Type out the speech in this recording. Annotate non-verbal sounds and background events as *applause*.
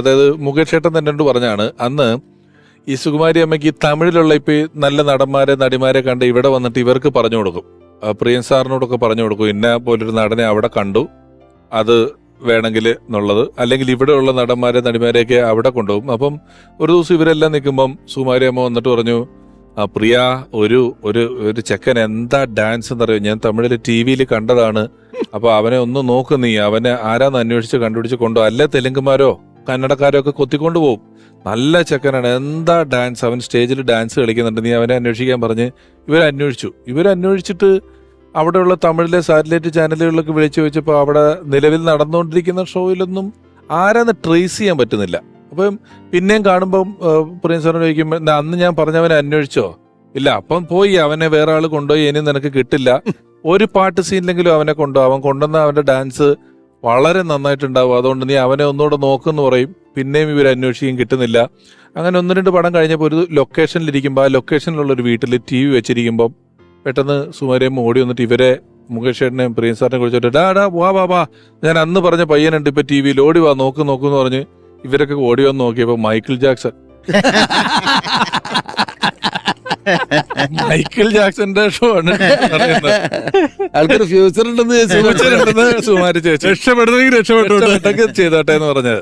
അതായത് മുകേഷ് ഏട്ടൻ തന്നെ പറഞ്ഞാണ്. അന്ന് ഈ സുകുമാരി അമ്മയ്ക്ക് തമിഴിലുള്ള ഇപ്പൊ നല്ല നടന്മാരെ നടിമാരെ കണ്ട് ഇവിടെ വന്നിട്ട് ഇവർക്ക് പറഞ്ഞു കൊടുക്കും. പ്രിയൻ സാറിനോടൊക്കെ പറഞ്ഞു കൊടുക്കും ഇന്ന പോലൊരു നടനെ അവിടെ കണ്ടു. അത് വേണമെങ്കിൽ എന്നുള്ളത്. അല്ലെങ്കിൽ ഉള്ള നടന്മാരെ നടിമാരെയൊക്കെ അവിടെ കൊണ്ടുപോകും. അപ്പം ഒരു ദിവസം ഇവരെല്ലാം നിൽക്കുമ്പം സുകുമാരി അമ്മ വന്നിട്ട് പറഞ്ഞു ആ പ്രിയ ഒരു ഒരു ഒരു ചെക്കൻ എന്താ ഡാൻസ് എന്നറിയോ? ഞാൻ തമിഴിൽ ടി വിയിൽ കണ്ടതാണ്. അപ്പൊ അവനെ ഒന്ന് നോക്ക് നീ. അവനെ ആരാന്ന് അന്വേഷിച്ച് കണ്ടുപിടിച്ച് കൊണ്ടോ അല്ല തെലുങ്കുമാരോ? കന്നഡക്കാരോ കൊത്തിക്കൊണ്ട് പോകും നല്ല ചെക്കനാണ്. എന്താ ഡാൻസ് അവൻ സ്റ്റേജിൽ ഡാൻസ് കളിക്കുന്നുണ്ട്. നീ അവനെ അന്വേഷിക്കാൻ പറഞ്ഞ് ഇവരന്വേഷിച്ചു ഇവരന്വേഷിച്ചിട്ട് അവിടെയുള്ള തമിഴിലെ സാറ്റലൈറ്റ് ചാനലുകളിലൊക്കെ വിളിച്ചു ചോദിച്ചപ്പോൾ അവിടെ നിലവിൽ നടന്നുകൊണ്ടിരിക്കുന്ന ഷോയിലൊന്നും ആരാന്ന് ട്രേസ് ചെയ്യാൻ പറ്റുന്നില്ല. അപ്പം പിന്നെയും കാണുമ്പം പ്രിയൻ സാറിന് ചോദിക്കുമ്പോൾ അന്ന് ഞാൻ പറഞ്ഞവനെ അന്വേഷിച്ചോ? ഇല്ല അപ്പം പോയി. അവനെ വേറെ ആൾ കൊണ്ടുപോയി. ഇനി നിനക്ക് കിട്ടില്ല. *laughs* ഒരു പാട്ട് സീനിലെങ്കിലും അവനെ കൊണ്ടുപോകും. അവൻ കൊണ്ടുവന്ന അവന്റെ ഡാൻസ് വളരെ നന്നായിട്ടുണ്ടാവും. അതുകൊണ്ട് നീ അവനെ ഒന്നുകൂടെ നോക്കുമെന്ന് പറയും. പിന്നെയും ഇവർ അന്വേഷിക്കുകയും കിട്ടുന്നില്ല. അങ്ങനെ ഒന്ന് രണ്ട് പടം കഴിഞ്ഞപ്പോൾ ഒരു ലൊക്കേഷനിലിരിക്കുമ്പോൾ ആ ലൊക്കേഷനിലുള്ള ഒരു വീട്ടിൽ ടി വി വെച്ചിരിക്കുമ്പോൾ പെട്ടെന്ന് സുമാരിയമ്മ ഓടി വന്നിട്ട് ഇവരെ മുകേഷ് ചേട്ടനെയും പ്രിയൻ സാറിനെ കുറിച്ചിട്ട് ഡാ ഡാ വാ വാ വാ. ഞാൻ അന്ന് പറഞ്ഞ പയ്യനുണ്ട് ഇപ്പൊ ടി വിയിൽ. ഓടി വാ നോക്ക് നോക്ക് എന്ന് പറഞ്ഞ് ഇവരൊക്കെ ഓടി വന്ന് നോക്കിയപ്പോ മൈക്കിൾ ജാക്സൺ. *laughs* മൈക്കിൾ ജാക്സന്റെ ഷോ ആണ്. ആൾക്കൊരു ഫ്യൂച്ചർ ഉണ്ടെന്ന് സുമേഷ് ഉണ്ടെന്ന് *laughs* സുമാരി ചേച്ചി രക്ഷപ്പെടുന്നെങ്കിൽ രക്ഷപ്പെട്ടു. ചെയ്തോട്ടെ എന്ന് പറഞ്ഞത്.